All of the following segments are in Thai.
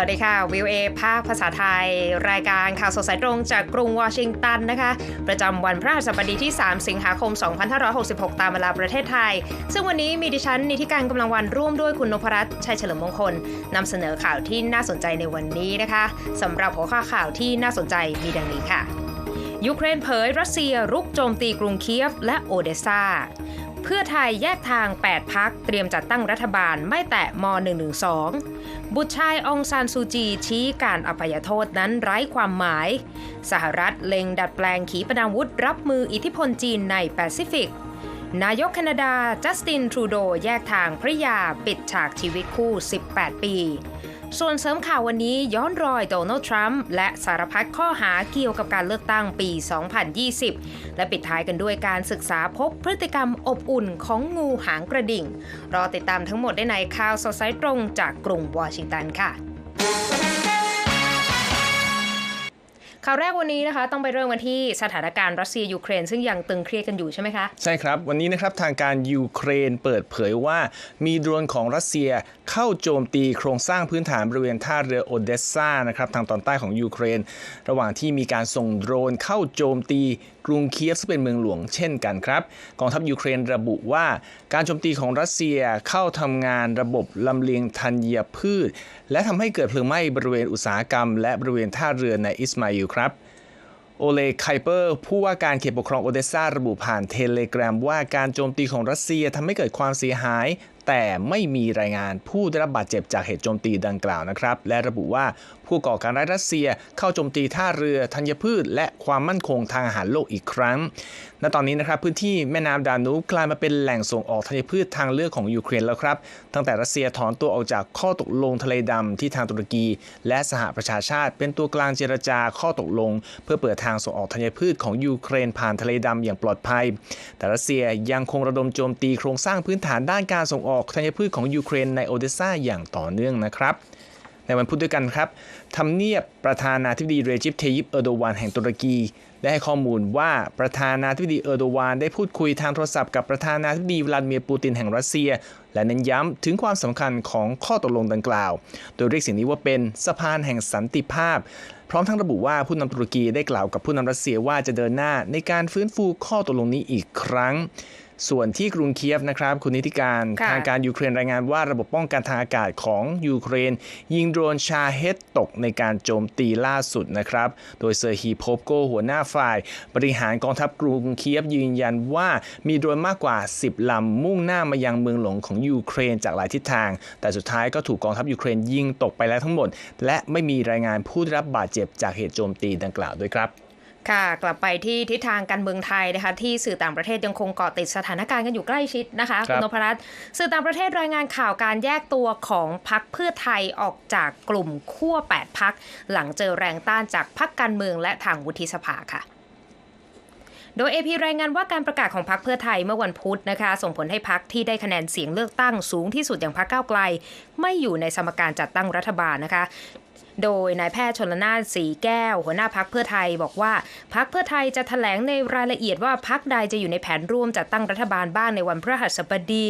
วัสดีค่ะวิวเอภาคภาษาไทย รายการข่าวสดสายตรงจากกรุงวอชิงตันนะคะ ประจำวันพฤหัสบดีที่ 3 สิงหาคม 2566 ตามเวลาประเทศไทย ซึ่งวันนี้มีดิฉันนิติการกำลังวันร่วมด้วยคุณนพรัตน์ชัยเฉลิมมงคลนำเสนอข่าวที่น่าสนใจในวันนี้นะคะสำหรับหัวข้อข่าวที่น่าสนใจมีดังนี้ค่ะ ยูเครนเผยรัสเซียรุกโจมตีกรุงเคียฟและโอเดซา พื่อไทยแยกทาง 8 พักเตรียมจัดตั้งรัฐบาลไม่แตะม .112 บุตรชายองซานซูจีชี้การอภัยโทษนั้นไร้ความหมาย สหรัฐเล็งดัดแปลงขีปนาวุธรับมืออิทธิพลจีนในแปซิฟิก นายกแคนาดา จัสติน ทรูโด แยกทางพระยาปิดฉากชีวิตคู่ 18 ปี ส่วนเสริมข่าววันนี้ย้อนรอยโดนัลด์ทรัมป์และสารพัดข้อหาเกี่ยวกับการเลือกตั้งปี 2020 และปิดท้ายกันด้วยการศึกษาพบพฤติกรรมอบอุ่นของงูหางกระดิ่ง รอติดตามทั้งหมดได้ในข่าวสดสายตรงจากกรุงวอชิงตันค่ะ ข่าวแรกวันนี้นะคะต้องไปเริ่มกันที่สถานการณ์รัสเซียยูเครน ซึ่งยังตึงเครียดกันอยู่ใช่ไหมคะ ใช่ครับ วันนี้นะครับทางการยูเครนเปิดเผยว่า มีโดรนของรัสเซียเข้าโจมตีโครงสร้างพื้นฐานบริเวณท่าเรือโอเดสซานะครับทางตอนใต้ของยูเครน ระหว่างที่มีการส่งโดรนเข้าโจมตี รุงเคียฟซึ่งเป็นเมืองหลวงเช่นกันครับ กองทัพยูเครนระบุว่า การโจมตีของรัสเซียเข้าทำงานระบบลำเลียงธัญพืช และทำให้เกิดเพลิงไหม้บริเวณอุตสาหกรรม และบริเวณท่าเรือในอิสมาอิลครับโอเลไคเปอร์ ผู้ว่าการเขตปกครองโอเดสซาระบุผ่านเทเลกราฟว่าการโจมตีของรัสเซียทำให้เกิดความเสียหาย แต่ไม่มีรายงานผู้ได้รับบาดเจ็บจากเหตุโจมตีดังกล่าวนะครับ และระบุว่า ผู้ก่อการร้ายรัสเซียเข้าโจมตีท่าเรือธัญพืช และความมั่นคงทางอาหารโลกอีกครั้ง ณ ตอนนี้นะครับพื้นที่แม่น้ำดานูกลายมาเป็นแหล่งส่งออกธัญพืชทางเลือกของยูเครนแล้วครับ ตั้งแต่รัสเซียถอนตัวออกจากข้อตกลงทะเลดำที่ทางตุรกี และสหประชาชาติ เป็นตัวกลางเจรจาข้อตกลง เพื่อเปิดทางส่งออกธัญพืชของยูเครนผ่านทะเลดำอย่างปลอดภัย แต่รัสเซียยังคงระดมโจมตีโครงสร้างพื้นฐานด้านการส่งออกธัญพืชของยูเครนในโอเดสซาอย่างต่อเนื่องนะครับ ในวันพุธด้วยกันครับทำเนียบประธานาธิบดีเรจิปเทยิปเออร์โดวานแห่งตุรกี ได้ให้ข้อมูลว่าประธานาธิบดีเออร์โดวานได้พูดคุยทางโทรศัพท์กับประธานาธิบดีวลาดิเมียร์ปูตินแห่งรัสเซีย และเน้นย้ำถึงความสำคัญของข้อตกลงดังกล่าว โดยเรียกสิ่งนี้ว่าเป็นสะพานแห่งสันติภาพ พร้อมทั้งระบุว่าผู้นำตุรกีได้กล่าวกับผู้นำรัสเซียว่าจะเดินหน้าในการฟื้นฟูข้อตกลงนี้อีกครั้ง ส่วนที่กรุงเคียฟนะครับ คุณนิติการค่ะทางการยูเครนรายงานว่าระบบป้องกันทางอากาศของยูเครน ยิงโดรนชาเฮดตกในการโจมตีล่าสุดนะครับ โดยเซอร์ฮีโพฟโกหัวหน้าฝ่าย บริหารกองทัพกรุงเคียฟยืนยันว่ามีโดรนมากกว่า 10 ลำมุ่งหน้ามายังเมืองหลวงของยูเครนจากหลายทิศทาง แต่สุดท้ายก็ถูกกองทัพยูเครนยิงตกไปแล้วทั้งหมด และไม่มีรายงานผู้ได้รับบาดเจ็บจากเหตุโจมตีดังกล่าวด้วยครับ ค่ะกลับไปที่ทิศทางการเมืองไทยนะคะที่สื่อต่างประเทศยังคงเกาะติดสถานการณ์กันอยู่ใกล้ชิดนะคะครับณนพรัตน์สื่อต่างประเทศรายงานข่าวการแยกตัวของพักเพื่อไทยออกจากกลุ่มขั้ว8พักหลังเจอแรงต้านจากพักการเมืองและทางวุฒิสภาค่ะโดย AP รายงานว่าการประกาศของพรรคเพื่อไทยเมื่อวันพุธนะคะ ส่งผลให้พรรคที่ได้คะแนนเสียงเลือกตั้งสูงที่สุดอย่างพรรคก้าวไกล ไม่อยู่ในสมการจัดตั้งรัฐบาลนะคะ โดยนายแพทย์ชนละนานสีแก้ว หัวหน้าพักเพื่อไทยบอกว่าพักเพื่อไทยจะแถลงในรายละเอียดว่าพักใดจะอยู่ในแผนร่วมจัดตั้งรัฐบาลบ้างในวันพฤหัสบดี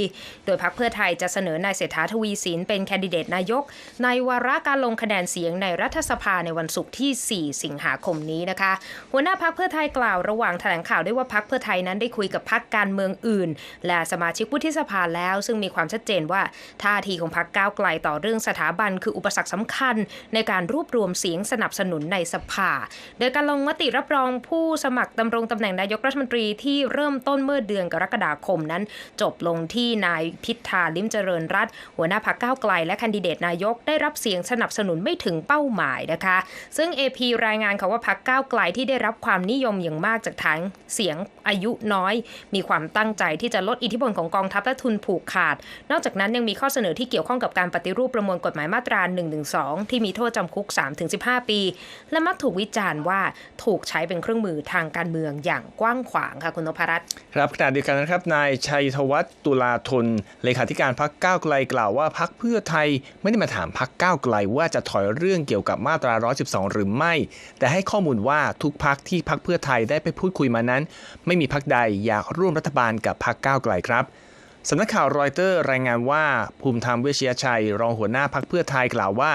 โดยพักเพื่อไทยจะเสนอนายเศรษฐาทวีสินเป็นแคนดิเดตนายก ในวาระการลงคะแนนเสียงในรัฐสภาในวันศุกร์ที่ 4 สิงหาคมนี้นะคะ หัวหน้าพักเพื่อไทยกล่าวระหว่างแถลงข่าวได้ว่าพักเพื่อไทยนั้นได้คุยกับพักการเมืองอื่น และสมาชิกวุฒิสภาแล้ว ซึ่งมีความชัดเจนว่าท่าทีของพักก้าวไกลต่อเรื่องสถาบันคืออุปสรรคสำคัญ ในในการรวบรวมเสียงสนับสนุนในสภา โดยการลงมติรับรองผู้สมัครดำรงตำแหน่งนายกรัฐมนตรีที่เริ่มต้นเมื่อเดือนกรกฎาคมนั้น จบลงที่นายพิธาลิมเจริญรัตน์หัวหน้าพักก้าวไกล และแคนดิเดตนายกได้รับเสียงสนับสนุนไม่ถึงเป้าหมายนะคะ ซึ่ง AP รายงานค่ะว่าพักก้าวไกลที่ได้รับความนิยมอย่างมากจากฐานเสียงอายุน้อย มีความตั้งใจที่จะลดอิทธิพลของกองทัพและทุนผูกขาด นอกจากนั้นยังมีข้อเสนอที่เกี่ยวข้องกับการปฏิรูปประมวลกฎหมายมาตรา112ที่มีโทษจำคุก 3-15 ปี และมักถูกวิจารณ์ว่าถูกใช้เป็นเครื่องมือทางการเมืองอย่างกว้างขวางค่ะคุณนพรัตน์ครับขณะเดียวกันนะครับนายชัยธวัฒน์ตุลาธนเลขาธิการพักก้าวไกลกล่าวว่าพักเพื่อไทยไม่ได้มาถามพักก้าวไกลว่าจะถอยเรื่องเกี่ยวกับมาตรา 112 หรือไม่ แต่ให้ข้อมูลว่าทุกพักที่พักเพื่อไทยได้ไปพูดคุยมานั้น ไม่มีพักใดอยากร่วมรัฐบาลกับพักก้าวไกลครับสำนักข่าวรอยเตอร์รายงานว่าภูมิธรรมเวชยชัย รองหัวหน้าพักเพื่อไทยกล่าวว่า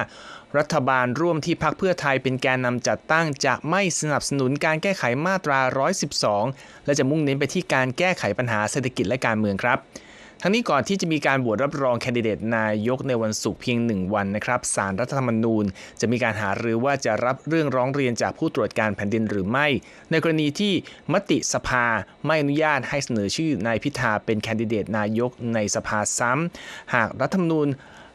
รัฐบาลร่วมที่พักเพื่อไทยเป็นแกนนำจัดตั้งจะไม่สนับสนุนการแก้ไขมาตรา 112 และจะมุ่งเน้นไปที่การแก้ไขปัญหาเศรษฐกิจและการเมืองครับ ทั้งนี้ก่อนที่จะมีการโหวตรับรองแคนดิเดตนายกในวันศุกร์เพียงหนึ่งวันนะครับสารรัฐธรรมนูญ จะมีการหารือว่าจะรับเรื่องร้องเรียนจากผู้ตรวจการแผ่นดินหรือไม่ ในกรณีที่มติสภาไม่อนุญาตให้เสนอชื่อนายพิธาเป็นแคนดิเดตนายกในสภาซ้ำหากรัฐธรรมนูญ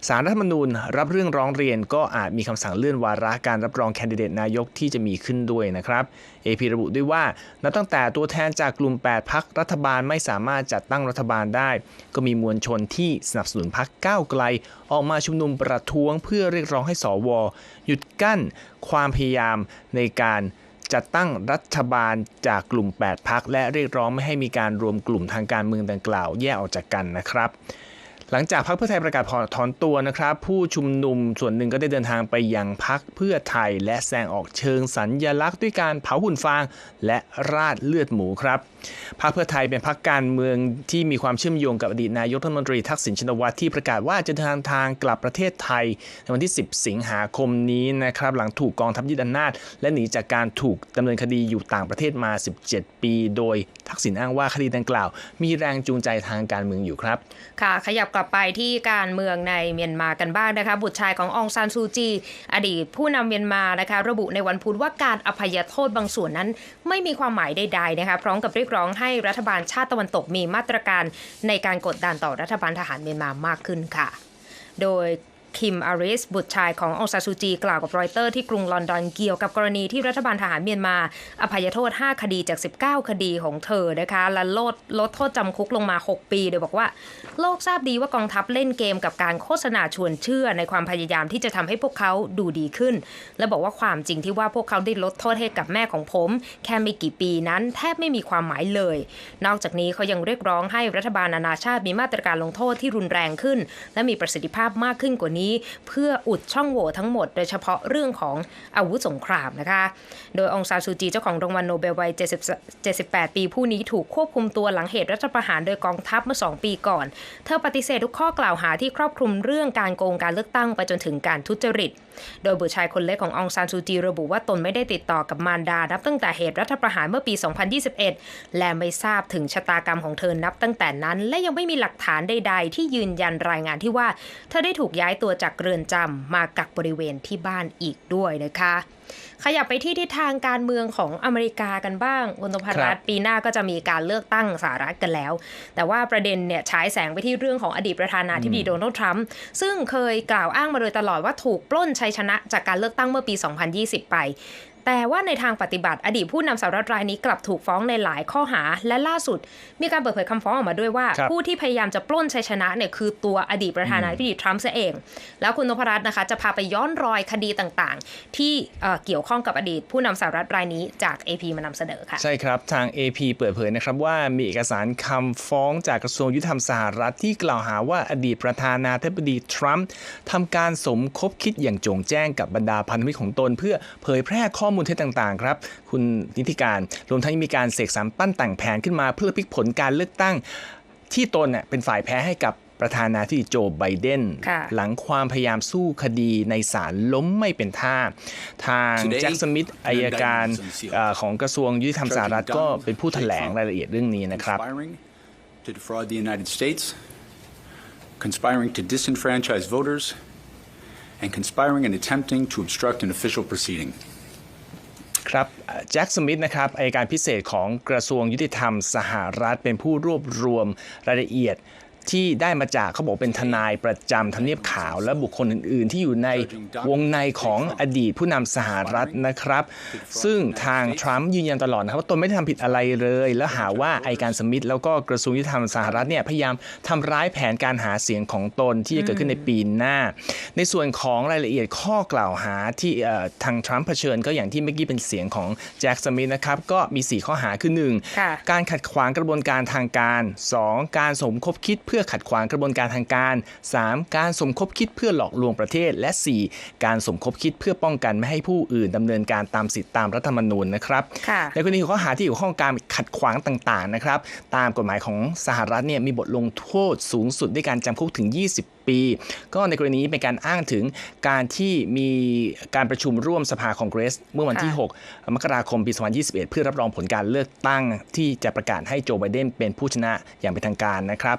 สารรัฐธรรมนูญรับเรื่องร้องเรียนก็อาจมีคำสั่งเลื่อนวาระการรับรองแคนดิเดตนายกที่จะมีขึ้นด้วยนะครับ AP ระบุด้วยว่า นับตั้งแต่ตัวแทนจากกลุ่ม 8 พักรัฐบาลไม่สามารถจัดตั้งรัฐบาลได้ ก็มีมวลชนที่สนับสนุนพักก้าวไกล ออกมาชุมนุมประท้วงเพื่อเรียกร้องให้สว หยุดกั้นความพยายามในการจัดตั้งรัฐบาลจากกลุ่ม 8 พักและเรียกร้องไม่ให้มีการรวมกลุ่มทางการเมืองดังกล่าวแยกออกจากกันนะครับ หลังจากพรรคเพื่อไทยประกาศถอนตัวนะครับ ผู้ชุมนุมส่วนหนึ่งก็ได้เดินทางไปยังพรรคเพื่อไทย และแสดงออกเชิงสัญญลักษณ์ด้วยการเผาหุ่นฟาง และราดเลือดหมูครับพรรคเพื่อไทยเป็นพรรคการเมืองที่มีความเชื่อมโยงกับอดีตนายกรัฐมนตรีทักษิณชินวัตรที่ประกาศว่าจะเดินทางทางกลับประเทศไทยในวันที่ 10 สิงหาคมนี้นะครับหลังถูกกองทัพยึดอำนาจ และหนีจากการถูกดำเนินคดีอยู่ต่างประเทศมา 17 ปี โดยทักษิณอ้างว่าคดีดังกล่าว มีแรงจูงใจทางการเมืองอยู่ครับ ค่ะ ขยับกลับไปที่การเมืองในเมียนมากันบ้างนะคะบุตรชายขององซานซูจี อดีตผู้นำเมียนมานะคะระบุในวันพุธว่าการอภัยโทษบางส่วนนั้น ไม่มีความหมายใดๆนะคะพร้อมกับเรียกร้องให้รัฐบาลชาติตะวันตกมีมาตรการในการกดดันต่อรัฐบาลทหารเมียนมามากขึ้นค่ะ โดย คิมอาริส บุตรชายขององซาซูจี กล่าวกับรอยเตอร์ที่กรุงลอนดอนเกี่ยวกับกรณีที่รัฐบาลทหารเมียนมา อภัยโทษ 5 คดีจาก 19 คดีของเธอนะคะและลดลดโทษจำคุกลงมา 6 ปี โดยบอกว่า โลกทราบดีว่ากองทัพเล่นเกมกับการโฆษณาชวนเชื่อในความพยายามที่จะทำให้พวกเขาดูดีขึ้น และบอกว่าความจริงที่ว่าพวกเขาได้ลดโทษให้กับแม่ของผม แค่ไม่กี่ปีนั้นแทบไม่มีความหมายเลย นอกจากนี้เขายังเรียกร้องให้รัฐบาลนานาชาติมีมาตรการลงโทษที่รุนแรงขึ้น และมีประสิทธิภาพมากขึ้นกว่านี้เพื่ออุดช่องโหว่ทั้งหมด โดยเฉพาะเรื่องของอาวุธสงครามนะคะ โดยองซานซูจีเจ้าของรางวัลโนเบลวัย70 78 ปีผู้นี้ถูกควบคุมตัวหลังเหตุรัฐประหารโดยกองทัพเมื่อ 2 ปีก่อน เธอปฏิเสธทุกข้อกล่าวหาที่ครอบคลุมเรื่องการโกงการเลือกตั้งไปจนถึงการทุจริต โดยบุตรชายคนเล็กขององซานซูจีระบุว่าตนไม่ได้ติดต่อกับมารดา นับตั้งแต่เหตุรัฐประหารเมื่อปี 2021 และไม่ทราบถึงชะตากรรมของเธอนับตั้งแต่นั้น และยังไม่มีหลักฐานใด ๆ ที่ยืนยันรายงานที่ว่า เธอได้ถูกย้ายตัวจากเรือนจำมากักบริเวณที่บ้านอีกด้วยนะคะ ขยับไปที่ทิศทางการเมืองของอเมริกากันบ้างคุณตพรัตน์ปีหน้าก็จะมีการเลือกตั้งสหรัฐกันแล้ว แต่ว่าประเด็นเนี่ยฉายแสงไปที่เรื่องของอดีตประธานาธิบดีโดนัลด์ทรัมป์ซึ่งเคยกล่าวอ้างมาโดยตลอดว่าถูกปล้นชัยชนะจากการเลือกตั้งเมื่อปี 2020 ไป แต่ว่าในทางปฏิบัติอดีตผู้นำสหรัฐรายนี้กลับถูกฟ้องในหลายข้อหา และล่าสุด มีการเปิดเผยคำฟ้องออกมาด้วยว่าครับผู้ที่พยายามจะปล้นชัยชนะเนี่ยคือตัวอดีตประธานาธิบดีทรัมป์ซะเอง แล้วคุณนพรัตน์นะคะจะพาไปย้อนรอยคดีต่างๆ ที่เอ่อเกี่ยวข้องกับอดีตผู้นำสหรัฐรายนี้จาก AP มานำเสนอค่ะ ใช่ครับทาง AP เปิดเผยนะครับว่ามีเอกสารคำฟ้องจากกระทรวงยุติธรรมสหรัฐที่กล่าวหาว่าอดีตประธานาธิบดีทรัมป์ทำการสมคบคิดอย่างจงแจ้งกับบรรดาพันธมิตรของตน เพื่อเผยแพร่ข้อมูลเท็จต่างๆครับคุณนิติการรวมทั้งยังมีการเสกสรรปั้นแต่งแผนขึ้นมา เพื่อพลิกผลการเลือกตั้ง ที่ตนเน่ยเป็นฝ่ายแพ้ให้กับประธานาธิบดีโจไบเดนค่ะหลังความพยายามสู้คดีในศาลล้มไม่เป็นท่า ทาง Today, แจ็คสมิธอายการเอ่อของกระทรวงยุติธรรมสหรัฐก็เป็นผู้แถลงรายละเอียดเรื่องนี้นะครับ Conspiring to defraud the United States, conspiring to disenfranchise voters, and conspiring and attempting to obstruct an official proceeding. ครับแจ็คสมิธนะครับอายการพิเศษของกระทรวงยุติธรรมสหรัฐเป็นผู้รวบรวมรายละเอียด ที่ได้มาจากเขาบอกเป็นทนายประจำทำเนียบขาว และบุคคลอื่น ๆ ที่อยู่ในวงในของอดีตผู้นำสหรัฐนะครับ ซึ่งทางทรัมป์ยืนยันตลอดนะครับว่าตนไม่ได้ทำผิดอะไรเลย แล้วหาว่าอายการสมิธแล้วก็กระทรวงยุติธรรมสหรัฐเนี่ยพยายามทำร้ายแผนการหาเสียงของตนที่จะเกิดขึ้นในปีหน้า ในส่วนของรายละเอียดข้อกล่าวหาที่เอ่อทางทรัมป์เผชิญก็อย่างที่เมื่อกี้เป็นเสียงของแจ็คสมิธนะครับก็มี 4 ข้อหาคือค่ะ1การขัดขวางกระบวนการทางการ 2 การสมคบคิดเพื่อพื่อขัดขวางกระบวนการทางการ 3. การสมคบคิดเพื่อหลอกลวงประเทศ และ 4. การสมคบคิดเพื่อป้องกันไม่ให้ผู้อื่นดำเนินการตามสิทธิตามรัฐธรรมนูญนะครับค่ะในกรณีของข้อหาที่เกี่ยวข้องกับการขัดขวางต่างๆนะครับตามกฎหมายของสหรัฐเนี่ยมีบทลงโทษสูงสุดด้วยการจำคุกถึง 20 ปี ก็ในกรณีนี้เป็นการอ้างถึงการที่มีการประชุมร่วมสภาคองเกรส เมื่อวันที่ค่ะ6มกราคมปี 2021 เพื่อรับรองผลการเลือกตั้งที่จะประกาศให้โจไบเดนเป็นผู้ชนะอย่างเป็นทางการนะครับ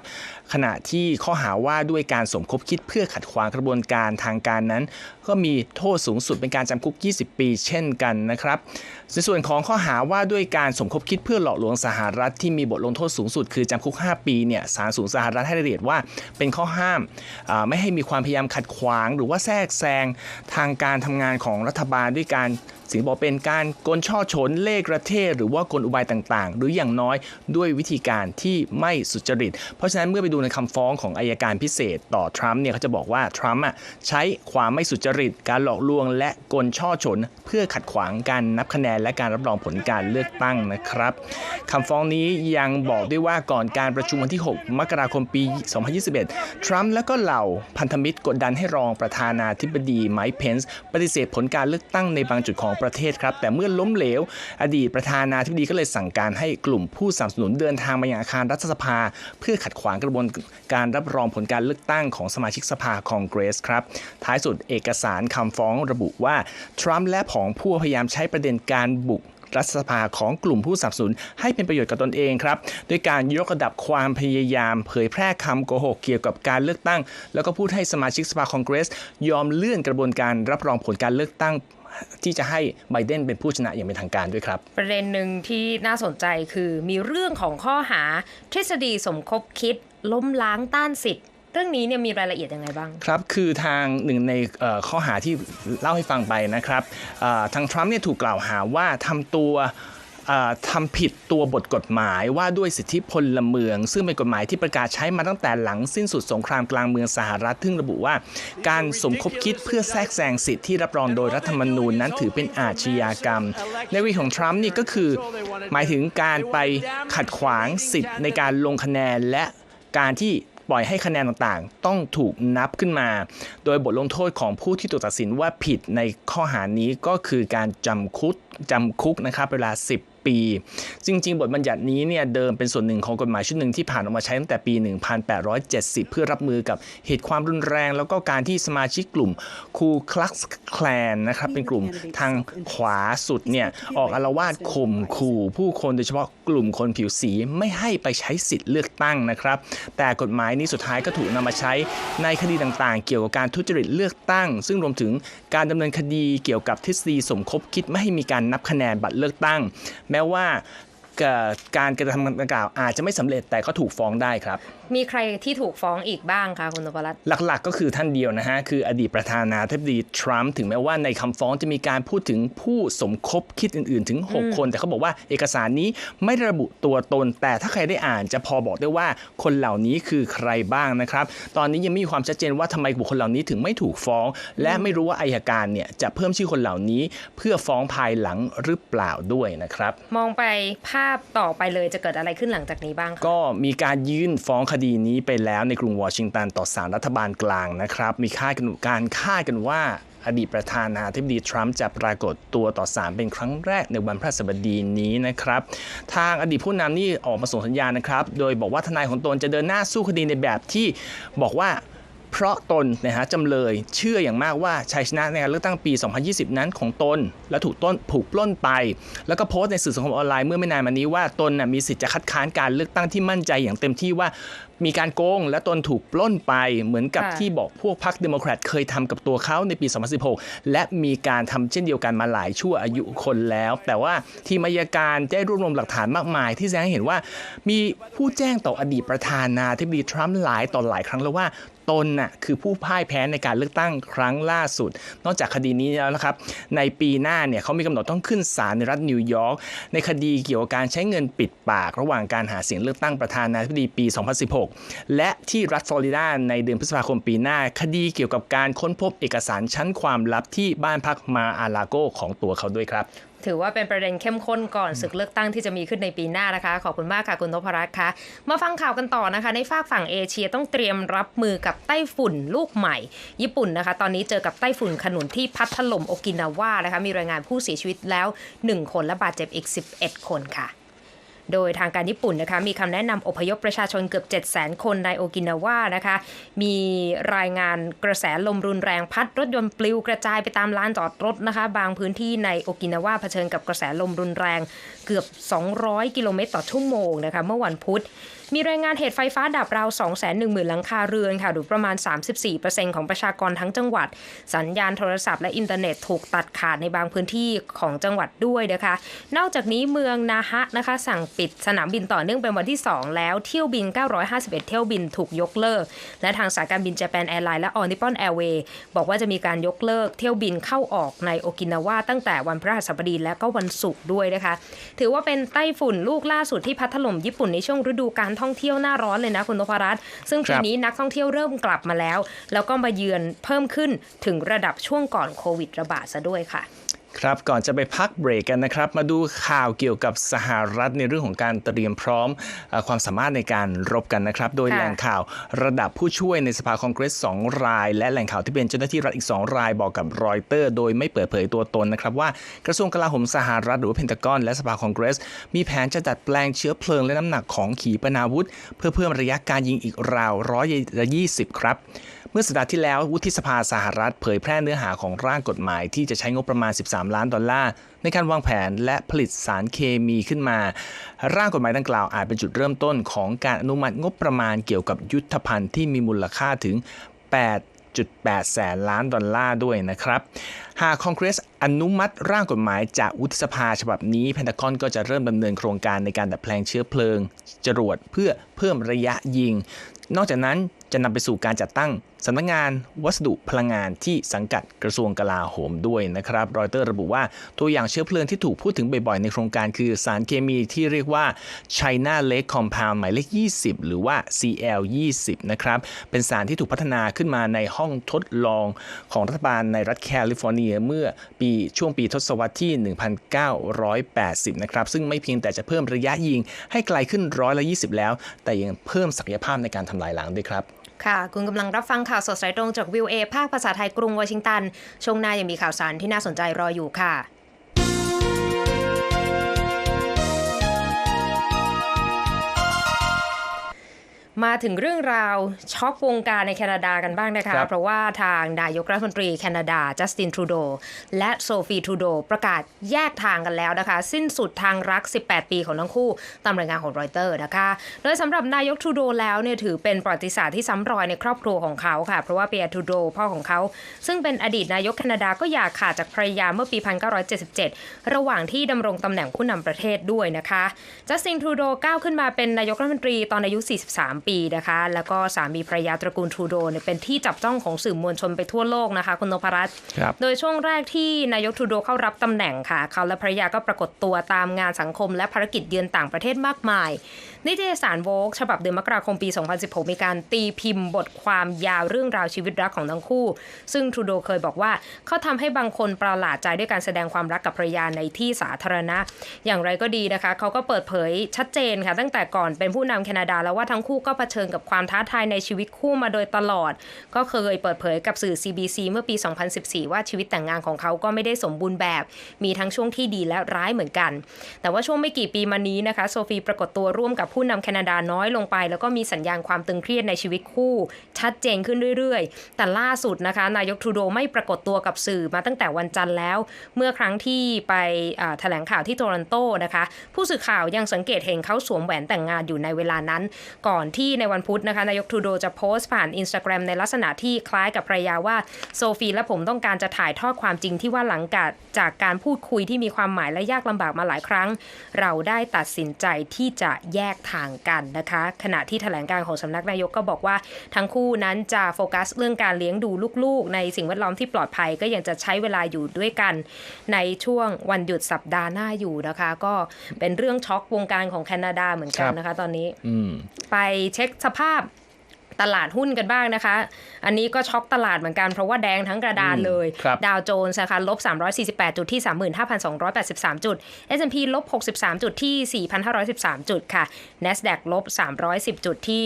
ขณะที่ข้อหาว่าด้วยการสมคบคิดเพื่อขัดขวางกระบวนการทางการนั้น ก็มีโทษสูงสุดเป็นการจำคุก 20 ปี เช่นกันนะครับในส่วนของข้อหาว่าด้วยการสมคบคิดเพื่อหลอกลวงสหรัฐที่มีบทลงโทษสูงสุดคือจำคุก 5 ปีเนี่ยศาลสูงสหรัฐให้รายละเอียดว่าเป็นข้อห้ามอ่าไม่ให้มีความพยายามขัดขวาง หรือว่าแทรกแซงทางการทำงานของรัฐบาลด้วยการ สิงบอกเป็นการกลช่อฉนเล่กระเทศหรือว่ากลอุบายต่างๆ หรืออย่างน้อยด้วยวิธีการที่ไม่สุจริต เพราะฉะนั้นเมื่อไปดูในคำฟ้องของอายการพิเศษต่อทรัมป์เนี่ยเขาจะบอกว่าทรัมป์อะใช้ความไม่สุจริต การหลอกลวง และกลช่อฉน เพื่อขัดขวางการนับคะแนนและการรับรองผลการเลือกตั้งนะครับคำฟ้องนี้ยังบอกด้วยว่าก่อนการประชุมวันที่ 6 มกราคมปี 2021 ทรัมป์และก็เหล่าพันธมิตรกดดันให้รองประธานาธิบดีไมค์เพนส์ปฏิเสธผลการเลือกตั้งในบางจุดของประเทศครับ แต่เมื่อล้มเหลว อดีตประธานาธิบดีก็เลยสั่งการให้กลุ่มผู้สนับสนุนเดินทางมายังอาคารรัฐสภา เพื่อขัดขวางกระบวนการรับรองผลการเลือกตั้งของสมาชิกสภาคองเกรสครับ ท้ายสุดเอกสารคำฟ้องระบุว่า ทรัมป์และผองพวกพยายามใช้ประเด็นการบุกรัฐสภาของกลุ่มผู้สนับสนุนให้เป็นประโยชน์กับตนเองครับด้วยการยกระดับความพยายาม เผยแพร่คำโกหกเกี่ยวกับการเลือกตั้ง แล้วก็พูดให้สมาชิกสภาคองเกรส ยอมเลื่อนกระบวนการรับรองผลการเลือกตั้ง ที่จะให้ไบเดนเป็นผู้ชนะอย่างเป็นทางการด้วยครับ ประเด็นหนึ่งที่น่าสนใจคือมีเรื่องของข้อหาทฤษฎีสมคบคิด ล้มล้างต้านสิทธิ์เรื่องนี้เนี่ยมีรายละเอียดยังไงบ้าง ครับ คือทางหนึ่งในข้อหาที่เล่าให้ฟังไปนะครับทางทรัมป์เนี่ยถูกกล่าวหาว่าทำตัว ทำผิดตัวบทกฎหมายว่าด้วยสิทธิพลเมือง ซึ่งเป็นกฎหมายที่ประกาศใช้มาตั้งแต่หลังสิ้นสุดสงครามกลางเมืองสหรัฐซึ่งระบุว่า การสมคบคิดเพื่อแทรกแซงสิทธิที่รับรองโดยรัฐธรรมนูญนั้นถือเป็นอาชญากรรม ในวิของทรัมป์นี่ก็คือ หมายถึงการไปขัดขวางสิทธิในการลงคะแนนและการที่ปล่อยให้คะแนนต่างๆ ต้องถูกนับขึ้นมา โดยบทลงโทษของผู้ที่ถูกตัดสินว่าผิดในข้อหานี้ก็คือการจำคุกจำคุกนะครับเวลา 10 ปี จริง ๆ บทบัญญัตินี้เนี่ยเดิมเป็นส่วนหนึ่งของกฎหมายชุดหนึ่งที่ผ่านออกมาใช้ตั้งแต่ปี 1870 เพื่อรับมือกับเหตุความรุนแรง แล้วก็การที่สมาชิกกลุ่มคูคลักส์แคลนนะครับเป็นกลุ่มทางขวาสุดเนี่ยออกอาละวาดข่มขู่ผู้คนโดยเฉพาะกลุ่มคนผิวสีไม่ให้ไปใช้สิทธิ์เลือกตั้งนะครับ แต่กฎหมายนี้สุดท้ายก็ถูกนำมาใช้ในคดีต่างๆ เกี่ยวกับการทุจริตเลือกตั้ง ซึ่งรวมถึงการดำเนินคดีเกี่ยวกับทฤษฎีสมคบคิดไม่ให้มีการนับคะแนนบัตรเลือกตั้งแม้ว่า การกระทำดังกล่าวอาจจะไม่สำเร็จแต่ก็ถูกฟ้องได้ครับ มีใครที่ถูกฟ้องอีกบ้างคะคุณนพรัตน์หลักๆ ก็คือท่านเดียวนะฮะ คืออดีตประธานาธิบดีทรัมป์ถึงแม้ว่าในคำฟ้องจะมีการพูดถึงผู้สมคบคิดอื่น ๆ ถึง 6 คน แต่เขาบอกว่าเอกสารนี้ไม่ได้ระบุตัวตน แต่ถ้าใครได้อ่านจะพอบอกได้ว่าคนเหล่านี้คือใครบ้างนะครับ ตอนนี้ยังไม่มีความชัดเจนว่าทำไมบุคคลเหล่านี้ถึงไม่ถูกฟ้อง และไม่รู้ว่าอายการเนี่ยจะเพิ่มชื่อคนเหล่านี้ เพื่อฟ้องภายหลังหรือเปล่าด้วยนะครับ มองไปภาพต่อไปเลยจะเกิดอะไรขึ้นหลังจากนี้บ้างคะก็มีการยื่นฟ้องคดีนี้ไปแล้วในกรุงวอชิงตันต่อศาลรัฐบาลกลางนะครับ มีค่ากันการคาดกันว่าอดีตประธานาธิบดีทรัมป์จะปรากฏตัวต่อศาลเป็นครั้งแรกในวันพฤหัสบดีนี้นะครับ ทางอดีตผู้นำนี่ออกมาส่งสัญญาณนะครับ โดยบอกว่าทนายของตนจะเดินหน้าสู้คดีในแบบที่บอกว่า เพราะตนนะฮะจำเลยเชื่ออย่างมากว่าชัยชนะในการเลือกตั้งปี 2020 นั้นของตน และถูกต้นผูกปล้นไป แล้วก็โพสต์ในสื่อสังคมออนไลน์เมื่อไม่นานมานี้ว่าตนน่ะมีสิทธิ์จะคัดค้านการเลือกตั้งที่มั่นใจอย่างเต็มที่ว่า มีการโกงและตนถูกปล้นไปเหมือนกับค่ะที่บอกพวกพรรคเดโมแครตเคยทำกับตัวเขาในปี 2016 และมีการทำเช่นเดียวกันมาหลายชั่วอายุคนแล้ว แต่ว่าทีมอัยการได้รวบรวมหลักฐานมากมาย ที่แสดงให้เห็นว่ามีผู้แจ้งต่ออดีตประธานาธิบดีทรัมป์หลายต่อหลายครั้งแล้วว่าตนน่ะคือผู้พ่ายแพ้ในการเลือกตั้งครั้งล่าสุด นอกจากคดีนี้แล้วนะครับ ในปีหน้าเนี่ยเขามีกำหนดต้องขึ้นศาลในรัฐนิวยอร์กในคดีเกี่ยวกับการใช้เงินปิดปาก ระหว่างการหาเสียงเลือกตั้งประธานาธิบดีปี 2016และที่รัฐฟลอริดาในเดือนพฤษภาคมปีหน้า คดีเกี่ยวกับการค้นพบเอกสารชั้นความลับที่บ้านพักมาอาลาโกของตัวเขาด้วยครับถือว่าเป็นประเด็นเข้มข้นก่อนศึกเลือกตั้งที่จะมีขึ้นในปีหน้านะคะ ขอบคุณมากค่ะคุณนพรัตน์คะมาฟังข่าวกันต่อนะคะ ในฝากฝั่งเอเชียต้องเตรียมรับมือกับไต้ฝุ่นลูกใหม่ ญี่ปุ่นนะคะ ตอนนี้เจอกับไต้ฝุ่นขนุนที่พัดถล่มโอกินาวานะคะ มีรายงานผู้เสียชีวิตแล้ว 1 คนและบาดเจ็บอีก 11 คนค่ะ โดยทางการญี่ปุ่นนะคะมีคำแนะนำอพยพประชาชนเกือบ 7 0 0 0 0 คนในโอกินาวานะคะ มีรายงานกระแสลมรุนแรงพัดรถยนต์ปลิวกระจายไปตามลานจอดรถนะคะ บางพื้นที่ในโอกินาวาเผชิญกับกระแสลมรุนแรงเกือบ 200 กิโลเมตรต่อชั่วโมงนะคะ เมื่อวันพุธ มีรายงานเหตุไฟฟ้าดับราว 210,000 หลังคาเรือนค่ะ หรือประมาณ 34%ของประชากรทั้งจังหวัด สัญญาณโทรศัพท์และอินเทอร์เน็ตถูกตัดขาดในบางพื้นที่ของจังหวัดด้วยนะคะ นอกจากนี้เมืองนาฮะนะคะ สั่งปิดสนามบินต่อเนื่องเป็นวันที่ 2 แล้วเที่ยวบิน 951 เที่ยวบินถูกยกเลิก และทางสายการบินเจแปนแอร์ไลน์และออนิปอนแอร์เวย์บอกว่าจะมีการยกเลิกเที่ยวบินเข้าออกในโอกินาวาตั้งแต่วันพฤหัสบดีและก็วันศุกร์ด้วยนะคะ ถือว่าเป็นไต้ฝุ่นลูกล่าสุดที่พัดถล่มญี่ปุ่นในช่วงฤดูการท่องเที่ยวหน้าร้อนเลยนะคุณนพรัตน์ซึ่งครัปีบนี้นักท่องเที่ยวเริ่มกลับมาแล้ว แล้วก็มาเยือนเพิ่มขึ้นถึงระดับช่วงก่อนโควิดระบาดซะด้วยค่ะ ครับก่อนจะไปพักเบรกกันนะครับ มาดูข่าวเกี่ยวกับสหรัฐในเรื่องของการเตรียมพร้อมเออความสามารถในการรบกันนะครับ โดยค่ะแหล่งข่าวระดับผู้ช่วยในสภาคองเกรส 2 ราย และแหล่งข่าวที่เป็นเจ้าหน้าที่รัฐอีก 2 รายบอกกับรอยเตอร์ โดยไม่เปิดเผยตัวตนนะครับ ว่ากระทรวงกลาโหมสหรัฐหรือว่าเพนทากอนและสภาคองเกรส มีแผนจะดัดแปลงเชื้อเพลิงและน้ำหนักของขีปนาวุธ เพื่อเพิ่มระยะการยิงอีกราว120ครับเมื่อสัปดาห์ที่แล้ววุฒิสภาสหรัฐเผยแพร่เนื้อหาของร่างกฎหมายที่จะใช้งบประมาณ 13 3 ล้านดอลลาร์ในการวางแผนและผลิตสารเคมีขึ้นมา ร่างกฎหมายดังกล่าวอาจเป็นจุดเริ่มต้นของการอนุมัติงบประมาณเกี่ยวกับยุทธภัณฑ์ที่มีมูลค่าถึง 8.8 แสนล้านดอลลาร์ด้วยนะครับ หากคอนเกรสอนุมัติร่างกฎหมายจากวุฒิสภาฉบับนี้ เพนทากอนก็จะเริ่มดำเนินโครงการในการดัดแปลงเชื้อเพลิง จรวดเพื่อเพิ่มระยะยิง นอกจากนั้นจะนำไปสู่การจัดตั้งสำนักงานวัสดุพลังงานที่สังกัดกระทรวงกลาโหมด้วยนะครับ รอยเตอร์ระบุว่าตัวอย่างเชื้อเพลิงที่ถูกพูดถึงบ่อยๆในโครงการคือสารเคมีที่เรียกว่า China Lake Compound หมายเลข 20 หรือว่า CL 20นะครับ เป็นสารที่ถูกพัฒนาขึ้นมาในห้องทดลองของรัฐบาลในรัฐแคลิฟอร์เนียเมื่อปีช่วงปีทศวรรษที่ 1980 นะครับ ซึ่งไม่เพียงแต่จะเพิ่มระยะยิงให้ไกลขึ้นร้อยละ20 แล้ว แต่ยังเพิ่มศักยภาพในการทำลายล้างด้วยครับค่ะ คุณกำลังรับฟังข่าวสดสายตรงจากวิวเอภาคภาษาไทยกรุงวอชิงตัน ช่วงหน้ายังมีข่าวสารที่น่าสนใจรออยู่ค่ะ มาถึงเรื่องราวช็อกวงการในแคนาดากันบ้างนะคะครับเพราะว่าทางนายกรัฐมนตรีแคนาดาจัสตินทรูโดและโซฟีทรูโดประกาศแยกทางกันแล้วนะคะ สิ้นสุดทางรัก 18 ปีของทั้งคู่ตามรายงานของรอยเตอร์นะคะ โดยสำหรับนายกทรูโดแล้วเนี่ยถือเป็นประวัติศาสตร์ที่ซ้ำรอยในครอบครัวของเขาค่ะ เพราะว่าเปียร์ทรูโดพ่อของเขา ซึ่งเป็นอดีตนายกแคนาดาก็อย่าขาดจากภรรยาเมื่อปี 1977 ระหว่างที่ดำรงตำแหน่งผู้นำประเทศด้วยนะคะจัสตินทรูโดก้าวขึ้นมาเป็นนายกรัฐมนตรีตอนอายุ 43 ปีนะคะ แล้วก็สามีภรรยาตระกูลทรูโดเนี่ยเป็นที่จับจ้องของสื่อมวลชนไปทั่วโลกนะคะคุณนพรัตน์ครับโดยช่วงแรกที่นายกทรูโดเข้ารับตำแหน่งค่ะ เขาและภรรยาก็ปรากฏตัวตามงานสังคมและภารกิจเยือนต่างประเทศมากมายนิตยสารโวกฉบับเดือนมกราคมปี 2016 มีการตีพิมพ์บทความยาวเรื่องราวชีวิตรักของทั้งคู่ ซึ่งทรูโดเคยบอกว่าเขาทำให้บางคนประหลาดใจด้วยการแสดงความรักกับภรรยาในที่สาธารณะ อย่างไรก็ดีนะคะเขาก็เปิดเผยชัดเจนค่ะ ตั้งแต่ก่อนเป็นผู้นำแคนาดาแล้วว่าทั้งคู่ก็เผชิญกับความท้าทายในชีวิตคู่มาโดยตลอด ก็เคยเปิดเผยกับสื่อ CBC เมื่อปี 2014 ว่าชีวิตแต่งงานของเขาก็ไม่ได้สมบูรณ์แบบ มีทั้งช่วงที่ดีและร้ายเหมือนกัน แต่ว่าช่วงไม่กี่ปีมานี้นะคะโซฟีปรากฏตัวร่วมกับผู้นำแคนาดาน้อยลงไป แล้วก็มีสัญญาณความตึงเครียดในชีวิตคู่ ชัดเจนขึ้นเรื่อยๆ แต่ล่าสุดนะคะ นายกทรูโดไม่ปรากฏตัวกับสื่อมาตั้งแต่วันจันทร์แล้ว เมื่อครั้งที่ไปแถลงข่าวที่โตรอนโตนะคะ ผู้สื่อข่าวยังสังเกตเห็นเขาสวมแหวนแต่งงานอยู่ในเวลานั้น ก่อนที่ในวันพุธนะคะนายกทรูโดจะโพสต์ผ่านอินสตาแกรมในลักษณะที่คล้ายกับภรรยาว่าโซฟีและผมต้องการจะถ่ายทอดความจริงที่ว่าหลังจากจากการพูดคุยที่มีความหมายและยากลำบากมาหลายครั้ง เราได้ตัดสินใจที่จะแยกทางกันนะคะ ขณะที่แถลงการของสำนักนายกก็บอกว่าทั้งคู่นั้นจะโฟกัสเรื่องการเลี้ยงดูลูกๆ ในสิ่งแวดล้อมที่ปลอดภัยก็ยังจะใช้เวลาอยู่ด้วยกัน ในช่วงวันหยุดสัปดาห์หน้าอยู่นะคะ ก็เป็นเรื่องช็อกวงการของแคนาดาเหมือนกันครับนะคะ ตอนนี้อืมไปเช็คสภาพ ตลาดหุ้นกันบ้างนะคะ อันนี้ก็ช็อกตลาดเหมือนกัน เพราะว่าแดงทั้งกระดานเลยครับดาวโจนส์นะคะลบ 348 จุดที่ 35,283 จุด S&P ลบ 63 จุดที่ 4,513 จุดค่ะ NASDAQ ลบ 310 จุดที่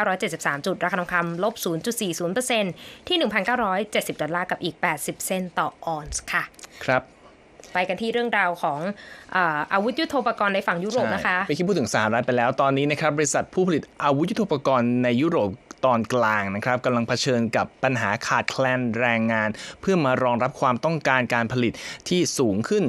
13,973 จุด ราคาทองคำลบ 0.40%ที่ 1,970 ดอลลาร์กับอีก 80 เซนต์ต่อออนซ์ค่ะ ครับ ไปกันที่เรื่องราวของอาวุธยุโทโธปกรณ์ในฝั่งยุโรปนะคะไปคิดพูดถึงสหรัฐไปแล้วตอนนี้นะครับบริษัทผู้ผลิตอาวุธยุทโธปกรณ์ในยุโรปตอนกลางนะครับกำลังเผชิญกับปัญหาขาดแคลนแรงงาน เพื่อมารองรับความต้องการการผลิตที่สูงขึ้น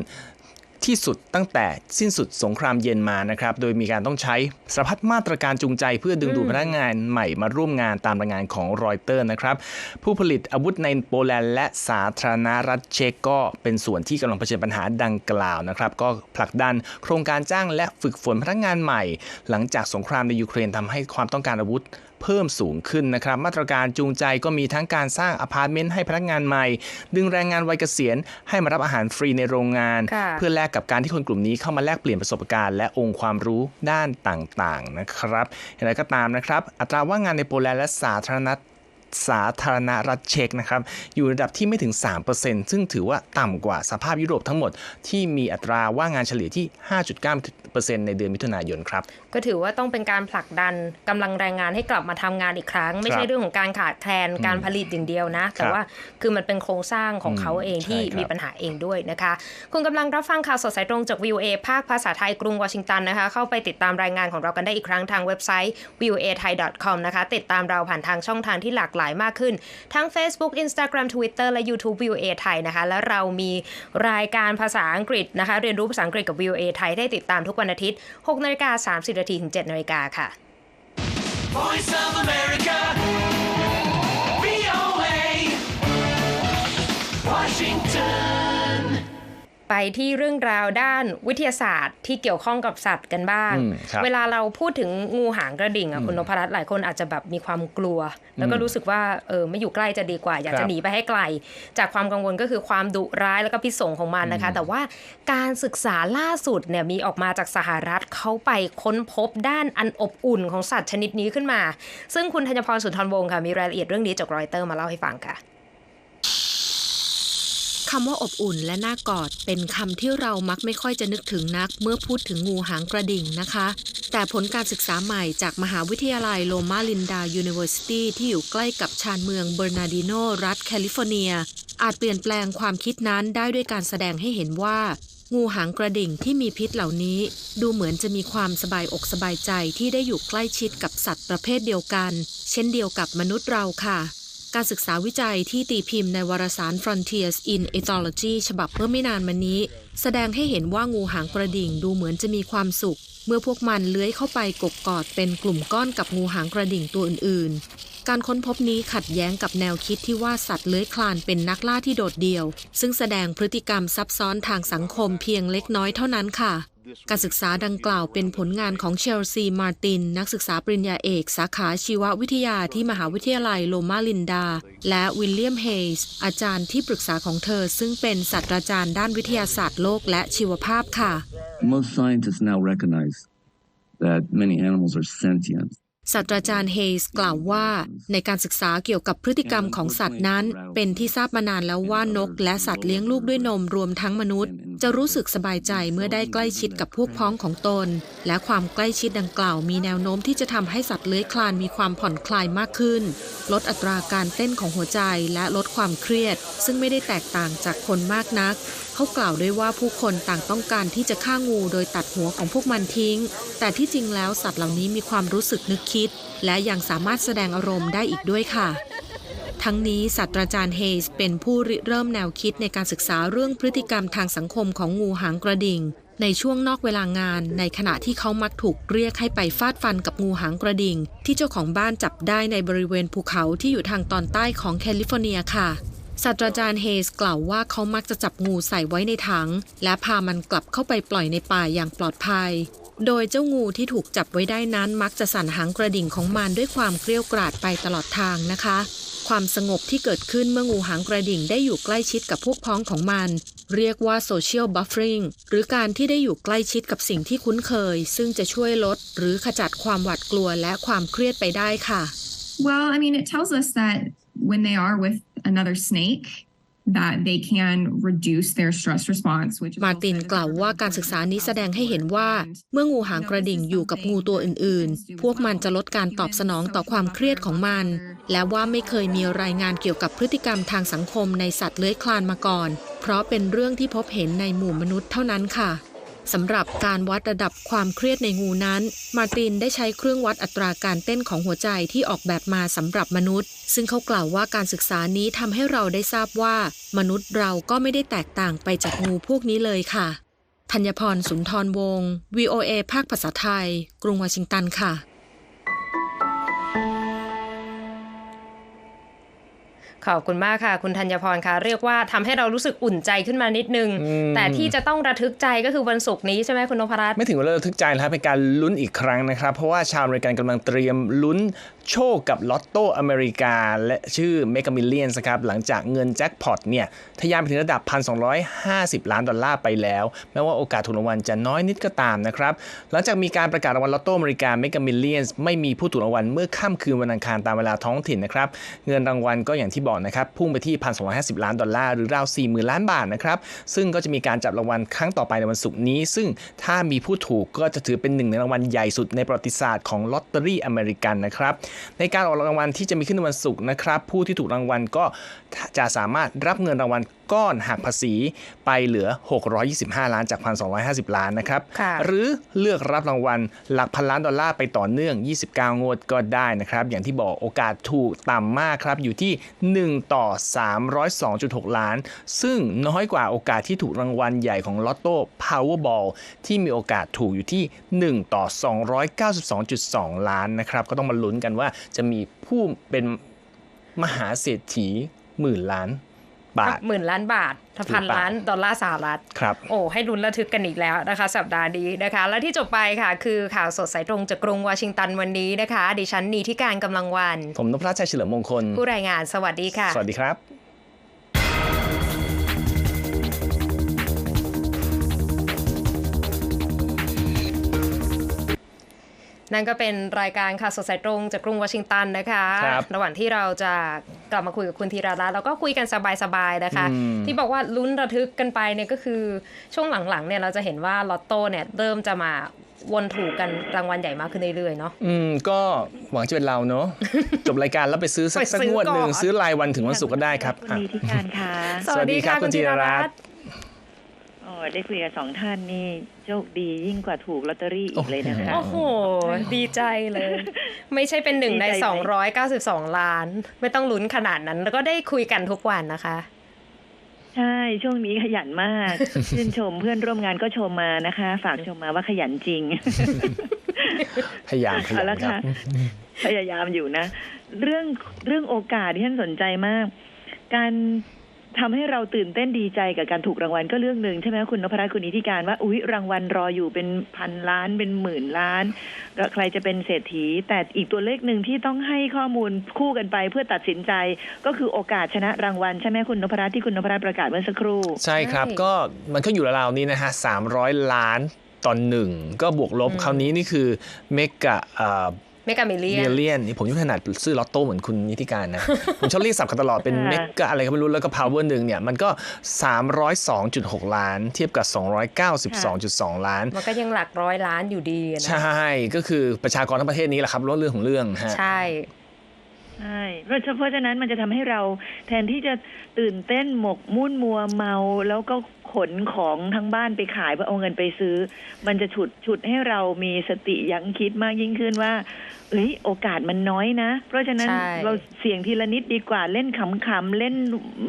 ที่สุดตั้งแต่สิ้นสุดสงครามเย็นมานะครับ โดยมีการต้องใช้สารพัดมาตรการจูงใจเพื่อดึงดูดพนักงานใหม่มาร่วมงานตามรายงานของรอยเตอร์นะครับ ผู้ผลิตอาวุธในโปแลนด์และสาธารณรัฐเช็กก็เป็นส่วนที่กำลังเผชิญปัญหาดังกล่าวนะครับ ก็ผลักดันโครงการจ้างและฝึกฝนพนักงานใหม่ หลังจากสงครามในยูเครนทำให้ความต้องการอาวุธ เพิ่มสูงขึ้นนะครับ มาตรการจูงใจก็มีทั้งการสร้างอพาร์ตเมนต์ให้พนักงานใหม่ ดึงแรงงานวัยเกษียณให้มารับอาหารฟรีในโรงงานค่ะเพื่อแลกกับการที่คนกลุ่มนี้เข้ามาแลกเปลี่ยนประสบการณ์ และองค์ความรู้ด้านต่างๆนะครับอย่างไรก็ตามนะครับ อัตราว่างงานในโปแลนด์และสาธารณสาธารณรัฐเช็กนะครับ อยู่ระดับที่ไม่ถึง 3%ซึ่งถือว่าต่ำกว่าสภาพยุโรปทั้งหมดที่มีอัตราว่างงานเฉลี่ยที่ 5.9% ในเดือนมิถุนายนครับ ก็ถือว่าต้องเป็นการผลักดันกำลังแรงงานให้กลับมาทำงานอีกครั้ง ไม่ใช่เรื่องของการขาดแคลนการผลิตอย่างเดียวนะ แต่ว่าคือมันเป็นโครงสร้างของเขาเองที่ใช่ครับมีปัญหาเองด้วยนะคะ คุณกำลังรับฟังข่าวสดสายตรงจาก VOA ภาคภาษาไทยกรุงวอชิงตันนะคะเข้าไปติดตามรายงานของเรากันได้อีกครั้งทางเว็บไซต์ voa thai com นะคะติดตามเราผ่านทางช่องทางที่หลากหลายมากขึ้น ทั้ง Facebook Instagram Twitter และ YouTube VOA ไทยนะคะและเรามีรายการภาษาอังกฤษนะคะเรียนรู้ภาษาอังกฤษกับ VOA ไทยได้ติดตามทุกวันันอาทิตย์ 6นาฬิกา30นาทีถึง7นาฬิกาค่ะ Voice of America. VOA. Washington. ไปที่เรื่องราวด้านวิทยาศาสตร์ที่เกี่ยวข้องกับสัตว์กันบ้างอืมครับเวลาเราพูดถึงงูหางกระดิ่งอะคุณนพรัตน์หลายคนอาจจะแบบมีความกลัว แล้วก็รู้สึกว่าเออไม่อยู่ใกล้จะดีกว่า อยากครัจะบหนีไปให้ไกล จากความกังวลก็คือความดุร้ายแล้วก็พิษสงของมันนะคะ แต่ว่าการศึกษาล่าสุดเนี่ยมีออกมาจากสหรัฐเขาไปค้นพบด้านอันอบอุ่นของสัตว์ชนิดนี้ขึ้นมา ซึ่งคุณธัญพรสุนทรวงศ์ค่ะมีรายละเอียดเรื่องนี้จากรอยเตอร์มาเล่าให้ฟังค่ะ คำว่าอบอุ่นและน่ากอด เป็นคำที่เรามักไม่ค่อยจะนึกถึงนัก เมื่อพูดถึงงูหางกระดิ่งนะคะ แต่ผลการศึกษาใหม่จากมหาวิทยาลัยโลมาลินดา University ที่อยู่ใกล้กับชานเมืองเบอร์นาร์ดิโนรัฐแคลิฟอร์เนีย อาจเปลี่ยนแปลงความคิดนั้นได้ด้วยการแสดงให้เห็นว่า งูหางกระดิ่งที่มีพิษเหล่านี้ ดูเหมือนจะมีความสบายอกสบายใจที่ได้อยู่ใกล้ชิดกับสัตว์ประเภทเดียวกัน เช่นเดียวกับมนุษย์เราค่ะ การศึกษาวิจัยที่ตีพิมพ์ในวารสาร Frontiers in Ethology ฉบับเมื่อไม่นานมานี้ แสดงให้เห็นว่างูหางกระดิ่งดูเหมือนจะมีความสุข เมื่อพวกมันเลื้อยเข้าไปกกกอดเป็นกลุ่มก้อนกับงูหางกระดิ่งตัวอื่นๆ การค้นพบนี้ขัดแย้งกับแนวคิดที่ว่าสัตว์เลื้อยคลานเป็นนักล่าที่โดดเดี่ยว ซึ่งแสดงพฤติกรรมซับซ้อนทางสังคมเพียงเล็กน้อยเท่านั้นค่ะ การศึกษาดังกล่าวเป็นผลงานของเชลซีมาร์ติน นักศึกษาปริญญาเอก สาขาชีววิทยาที่มหาวิทยาลัยโลมาลินดา และวิลเลียมเฮย์สอาจารย์ที่ปรึกษาของเธอ ซึ่งเป็นศาสตราจารย์ด้านวิทยาศาสตร์โลกและชีวภาพค่ะ Most scientists now recognize that many animals are sentient. ศาสตราจารย์เฮสกล่าวว่า ในการศึกษาเกี่ยวกับพฤติกรรมของสัตว์นั้น เป็นที่ทราบมานานแล้วว่านก และสัตว์เลี้ยงลูกด้วยนมรวมทั้งมนุษย์ จะรู้สึกสบายใจเมื่อได้ใกล้ชิดกับพวกพ้องของตน และความใกล้ชิดดังกล่าวมีแนวโน้มที่จะทำให้สัตว์เลื้อยคลานมีความผ่อนคลายมากขึ้น ลดอัตราการเต้นของหัวใจและลดความเครียด ซึ่งไม่ได้แตกต่างจากคนมากนัก เขากล่าวด้วยว่าผู้คนต่างต้องการที่จะฆ่างูโดยตัดหัวของพวกมันทิ้ง แต่ที่จริงแล้วสัตว์เหล่านี้มีความรู้สึกนึกคิด และยังสามารถแสดงอารมณ์ได้อีกด้วยค่ะ ทั้งนี้ศาสตราจารย์เฮสเป็นผู้ริเริ่มแนวคิดในการศึกษาเรื่องพฤติกรรมทางสังคมของงูหางกระดิ่ง ในช่วงนอกเวลางาน ในขณะที่เขามักถูกเรียกให้ไปฟาดฟันกับงูหางกระดิ่ง ที่เจ้าของบ้านจับได้ในบริเวณภูเขาที่อยู่ทางตอนใต้ของแคลิฟอร์เนียค่ะ ศาสตราจารย์เฮสกล่าวว่าเขามักจะจับงูใส่ไว้ในถัง และพามันกลับเข้าไปปล่อยในป่าอย่างปลอดภัย โดยเจ้างูที่ถูกจับไว้ได้นั้นมักจะสั่นหางกระดิ่งของมันด้วยความเกรี้ยวกราดไปตลอดทางนะคะ ความสงบที่เกิดขึ้นเมื่องูหางกระดิ่งได้อยู่ใกล้ชิดกับพวกพ้องของมัน เรียกว่า social buffering หรือการที่ได้อยู่ใกล้ชิดกับสิ่งที่คุ้นเคย ซึ่งจะช่วยลด หรือขจัดความหวาดกลัวและความเครียดไปได้ค่ะ Well, I mean, it tells us that when they are with another snake, that they can reduce their stress response. Which is มาร์ตินกล่าวว่าการศึกษานี้แสดงให้เห็นว่า เมื่องูหางกระดิ่งอยู่กับงูตัวอื่นๆ พวกมันจะลดการตอบสนองต่อความเครียดของมัน และว่าไม่เคยมีรายงานเกี่ยวกับพฤติกรรมทางสังคมในสัตว์เลื้อยคลานมาก่อน เพราะเป็นเรื่องที่พบเห็นในหมู่มนุษย์เท่านั้นค่ะ สำหรับการวัดระดับความเครียดในงูนั้น มารตินได้ใช้เครื่องวัดอัตราการเต้นของหัวใจที่ออกแบบมาสำหรับมนุษย์ ซึ่งเขากล่าวว่าการศึกษานี้ทำให้เราได้ทราบว่า มนุษย์เราก็ไม่ได้แตกต่างไปจากงูพวกนี้เลยค่ะธัญพรสุนทรวงศ์ VOA ภาคภาษาไทย กรุงวอชิงตันค่ะ ขอบคุณมากค่ะ คุณธัญพรค่ะ เรียกว่าทำให้เรารู้สึกอุ่นใจขึ้นมานิดนึงอืมแต่ที่จะต้องระทึกใจก็คือวันศุกร์นี้ใช่ไหมคุณนพรัตน์ไม่ถึงว่าระทึกใจนะครับเป็นการลุ้นอีกครั้งนะครับ เพราะว่าชาวอเมริกันกำลังเตรียมลุ้นโชคกับลอตโตอเมริกา และชื่อเมก a มิลเลียนครับหลังจากเงินแจ็คพอตเนี่ยทะยานไปถึงระดับ 1,250 ล้านดอลลาร์ไปแล้ว แม้ว่าโอกาสถูกรางวัลจะน้อยนิดก็ตามนะครับหลังจากมีการประกาศรางวัลลอตโตอเมริกาเมก a มิลเลียนไม่มีผู้ถูกรางวัลเมื่อค่ำคืนวันอังคารตามเวลาท้องถิ่นนะครับเงินรางวัลก็อย่างที่บอกนะครับพุ่งไปที่ 1,250 ล้านดอลลาร์หรือราว 40,000 ล้านบาทนะครับซึ่งก็จะมีการจับรางวัลครั้งต่อไปในวันศุกร์นี้ ซึ่งถ้ามีผู้ถูกก็จะถือเป็นหนึ่งในรางวัลใหญ่สุดในประวัติศาสตร์ของลอตเตอรี่อเมริกันนะครับในการออกรางวัลที่จะมีขึ้นในวันศุกร์นะครับผู้ที่ถูกรางวัลก็จะสามารถรับเงินรางวัล ก้อนหักภาษีไปเหลือ 625 ล้านจาก 1,250 ล้านนะครับค่ะหรือเลือกรับรางวัลหลักพันล้านดอลลาร์ไปต่อเนื่อง 29 งวดก็ได้นะครับ อย่างที่บอกโอกาสถูกต่ำมากครับ อยู่ที่ 1 ต่อ 302.6 ล้าน ซึ่งน้อยกว่าโอกาสที่ถูกรางวัลใหญ่ของลอตโต้ Powerball ที่มีโอกาสถูกอยู่ที่ 1 ต่อ 292.2 ล้านนะครับ ก็ต้องมาลุ้นกันว่าจะมีผู้เป็นมหาเศรษฐีหมื่นล้าน บาทหมื่นล้านบาทถ้าพันหรือเปล่าล้านดอลลาร์สหรัฐครับโอ้ให้ลุ้นระทึกกันอีกแล้วนะคะ สัปดาห์นี้นะคะ และที่จบไปค่ะ คือข่าวสดสายตรงจากกรุงวอชิงตันวันนี้นะคะ ดิฉันนีที่การกำลังวัน ผมนพรัชชัยเฉลิมมงคล ผู้รายงานสวัสดีค่ะ สวัสดีครับ นั่นก็เป็นรายการค่ะสดสายตรงจากกรุงวอชิงตันนะคะครับระหว่างที่เราจะกลับมาคุยกับคุณธีรารัตน์แล้วก็คุยกันสบายๆนะคะอืมที่บอกว่าลุ้นระทึกกันไปเนี่ยก็คือช่วงหลังๆเนี่ยเราจะเห็นว่าลอตโต้เนี่ยเริ่มจะมาวนถูกกันรางวัลใหญ่มากขึ้นเรื่อยๆเนาะ อืม ก็หวังจะเป็นเราเนอะจบรายการแล้วไปซื้อสักไปสักซื้องวดหนึ่งก่อนซื้อรายวันถึงวันศุกร์ก็ได้ครับคุณอะลีที่การค่ะสวัสดีครับคุณธีรรัตน์โอ้ ได้คุยกับสองท่านนี่โชคดียิ่งกว่าถูกลอตเตอรี่อีกเลยนะคะ โอ้โห ดีใจเลย ไม่ใช่เป็นหนึ่งในดีใจไหม292 ล้าน ไม่ต้องลุ้นขนาดนั้น แล้วก็ได้คุยกันทุกวันนะคะ ใช่ ช่วงนี้ขยันมาก ชื่นชมเพื่อนร่วมงานก็ชมมานะคะ ฝากชมมาว่าขยันจริง พยายามพยาเอายามละครัค่ะบพยายามอยู่นะ เรื่องเรื่องโอกาสที่ท่านสนใจมาก การ ทำให้เราตื่นเต้นดีใจกับการถูกรางวัลก็เรื่องหนึ่งใช่ไหมคุณนพรัตน์คุณนิติการว่าอุ๊ยรางวัลรออยู่เป็นพันล้านเป็นหมื่นล้านแล้วใครจะเป็นเศรษฐี แต่อีกตัวเลขหนึ่งที่ต้องให้ข้อมูลคู่กันไปเพื่อตัดสินใจ ก็คือโอกาสชนะรางวัลใช่ไหมคุณนพรัตน์ที่คุณนพรัตน์ประกาศเมื่อสักครู่ ใช่ครับใช่ก็มันก็อยู่ราวๆนี้นะฮะ300ล้านตอนหนึ่งก็บวกลบคราวนี้นี่คือเมกะ เอ่อเมกามิเลียเมนเลียนนี่ผมยังไม่ถนัดซื้อลอตโต้เหมือนคุณนิติการนะ ผมชอบเรียกสับกันตลอดเป็นค่ะเมกะอะไรก็ไม่รู้ แล้วก็พาวเวอร์หนึ่งเนี่ย มันก็ 302.6 ล้าน เทียบกับ 292.2 ล้าน มันก็ยังหลักร้อยล้านอยู่ดีนะใช่ก็คือประชากรทั้งประเทศนี้แหละครับเรื่องของเรื่องฮะใช่ ใช่เพราะเพาะฉะนั้นมันจะทำให้เราแทนที่จะตื่นเต้นหมกมุ่นมัวเมา แล้วก็ขนของทั้งบ้านไปขายเพื่อเอาเงินไปซื้อ มันจะฉุดฉุดให้เรามีสติยั้งคิดมากยิ่งขึ้นว่าเอ้ยโอกาสมันน้อยนะ เพราะฉะนั้นเราเสี่ยงทีละนิดดีกว่าเล่นขำๆเล่น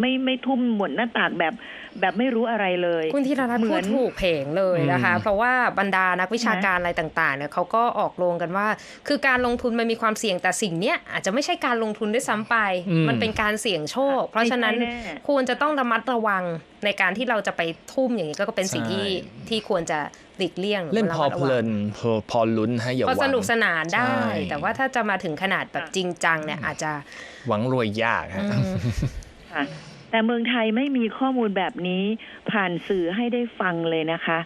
ไม่ไม่ทุ่มหมดหน้าตากแบบ แบบไม่รู้อะไรเลย คุณธีรรัตน์เหมืพูอดนถูกเพงเลยนะคะอืมเพราะว่าบรรดานักวิชาการอะไรต่างๆเนี่ยเขาก็ออกโรงกันว่า คือการลงทุนมันมีความเสี่ยงแต่สิ่งเนี้ยอาจจะไม่ใช่การลงทุนด้วยซ้ำไปอืมมันเป็นการเสี่ยงโชค เพราะฉะนั้นไม่ใช่แน่ควรจะต้องระมัดระวังในการที่เราจะไปทุ่มอย่างนี้ก็เป็นสิ่งที่ที่ควรจะหลีกเลี่ยงเล่นพอระมัดระเพวังลินพอพอลุ้นให้อย่าหพอวังสนุกสนานได้ใช่แต่ว่าถ้าจะมาถึงขนาดแบบจริงจังเนี่ยอาจจะหวังรวยยากฮะอืมค่ะ แต่เมืองไทยไม่มีข้อมูลแบบนี้ผ่านสื่อให้ได้ฟังเลยนะคะ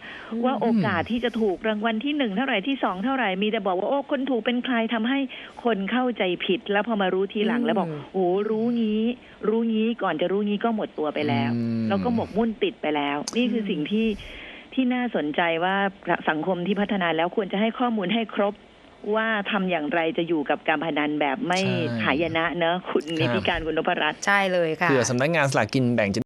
ว่าโอกาสที่จะถูกรางวัลที่หนึ่งเท่าไหร่ที่สองเท่าไหร่มีแต่บอกว่าโอ้คนถูกเป็นใครทำให้คนเข้าใจผิด แล้วพอมารู้ทีหลังแล้วบอกอืมโอ้รู้งี้ รู้งี้ก่อนจะรู้งี้ก็หมดตัวไปแล้วอืมแล้วก็หมกมุ่นติดไปแล้ว นี่คือสิ่งที่ที่น่าสนใจว่าสังคมที่พัฒนาแล้วควรจะให้ข้อมูลให้ครบ ว่าทำอย่างไรจะอยู่กับการพนันแบบไม่ใช่หายนะเนอะคุณนิติการคุณนพรัตน์ใช่เลยค่ะเผื่อสำนักงานสลากกินแบ่งจะ